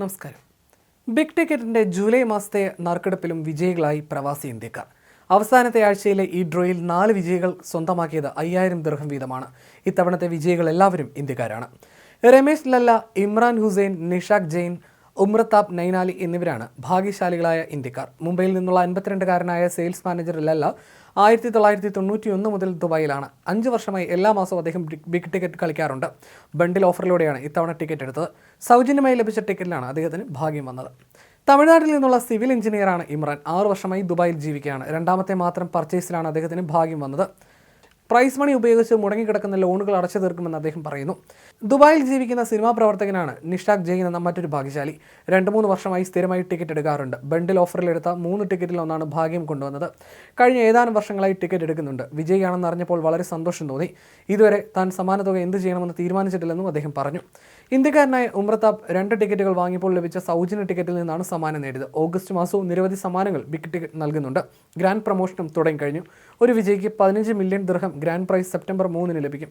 നമസ്കാരം. Big ടിക്കറ്റിന്റെ July മാസത്തെ നറുക്കെടുപ്പിലും വിജയികളായി പ്രവാസി ഇന്ത്യക്കാർ. അവസാനത്തെ ആഴ്ചയിലെ ഈ ഡ്രോയിൽ നാല് വിജയികൾ സ്വന്തമാക്കിയത് അയ്യായിരം ദീർഘം വീതമാണ്. ഇത്തവണത്തെ വിജയികൾ എല്ലാവരും ഇന്ത്യക്കാരാണ്. രമേശ് ലല്ല ഇമ്രാൻ ഹുസൈൻ നിഷാഖ് ജെയിൻ ഉമ്രതാബ് നൈനാലി എന്നിവരാണ് ഭാഗ്യശാലികളായ ഇന്ത്യക്കാർ. മുംബൈയിൽ നിന്നുള്ള അൻപത്തിരണ്ടുകാരനായ സെയിൽസ് മാനേജർ ലല്ല ആയിരത്തി തൊള്ളായിരത്തി തൊണ്ണൂറ്റി ഒന്ന് മുതൽ ദുബായിലാണ്. അഞ്ച് വർഷമായി എല്ലാ മാസവും അദ്ദേഹം ബിഗ് ടിക്കറ്റ് കളിക്കാറുണ്ട്. ബണ്ടിൽ ഓഫറിലൂടെയാണ് ഇത്തവണ ടിക്കറ്റ് എടുത്തത്. സൗജന്യമായി ലഭിച്ച ടിക്കറ്റിലാണ് അദ്ദേഹത്തിന് ഭാഗ്യം വന്നത്. തമിഴ്നാട്ടിൽ നിന്നുള്ള സിവിൽ എഞ്ചിനീയറാണ് ഇമ്രാൻ. ആറു വർഷമായി ദുബായിൽ ജീവിക്കുകയാണ്. രണ്ടാമത്തെ മാത്രം പർച്ചേസിലാണ് അദ്ദേഹത്തിന് ഭാഗ്യം വന്നത്. പ്രൈസ് മണി ഉപയോഗിച്ച് മുടങ്ങിക്കിടക്കുന്ന ലോണുകൾ അടച്ചു തീർക്കുമെന്ന് അദ്ദേഹം പറയുന്നു. ദുബായിൽ ജീവിക്കുന്ന സിനിമാ പ്രവർത്തകനാണ് നിഷാഖ് ജെയിൻ എന്ന മറ്റൊരു ഭാഗ്യശാലി. രണ്ട് മൂന്ന് വർഷമായി സ്ഥിരമായി ടിക്കറ്റ് എടുക്കാറുണ്ട്. ബണ്ടിൽ ഓഫറിലെടുത്ത മൂന്ന് ടിക്കറ്റിൽ ഒന്നാണ് ഭാഗ്യം കൊണ്ടുവന്നത്. കഴിഞ്ഞ ഏതാനും വർഷങ്ങളായി ടിക്കറ്റ് എടുക്കുന്നുണ്ട്. വിജയിയാണെന്ന് അറിഞ്ഞപ്പോൾ വളരെ സന്തോഷം തോന്നി. ഇതുവരെ താൻ സമാന തുക എന്ത് ചെയ്യണമെന്ന് തീരുമാനിച്ചിട്ടില്ലെന്നും അദ്ദേഹം പറഞ്ഞു. ഇന്ത്യക്കാരനായ ഉമ്രതാബ് രണ്ട് ടിക്കറ്റുകൾ വാങ്ങിയപ്പോൾ ലഭിച്ച സൗജന്യ ടിക്കറ്റിൽ നിന്നാണ് സമ്മാനം നേടിയത്. ഓഗസ്റ്റ് മാസവും നിരവധി സമ്മാനങ്ങൾ ബിഗ് ടിക്കറ്റ് നൽകുന്നുണ്ട്. ഗ്രാൻഡ് പ്രൊമോഷനും തുടങ്ങിക്കഴിഞ്ഞു. ഒരു വിജയിക്ക് പതിനഞ്ച് million dirham grand prize September മൂന്നിന് ലഭിക്കും.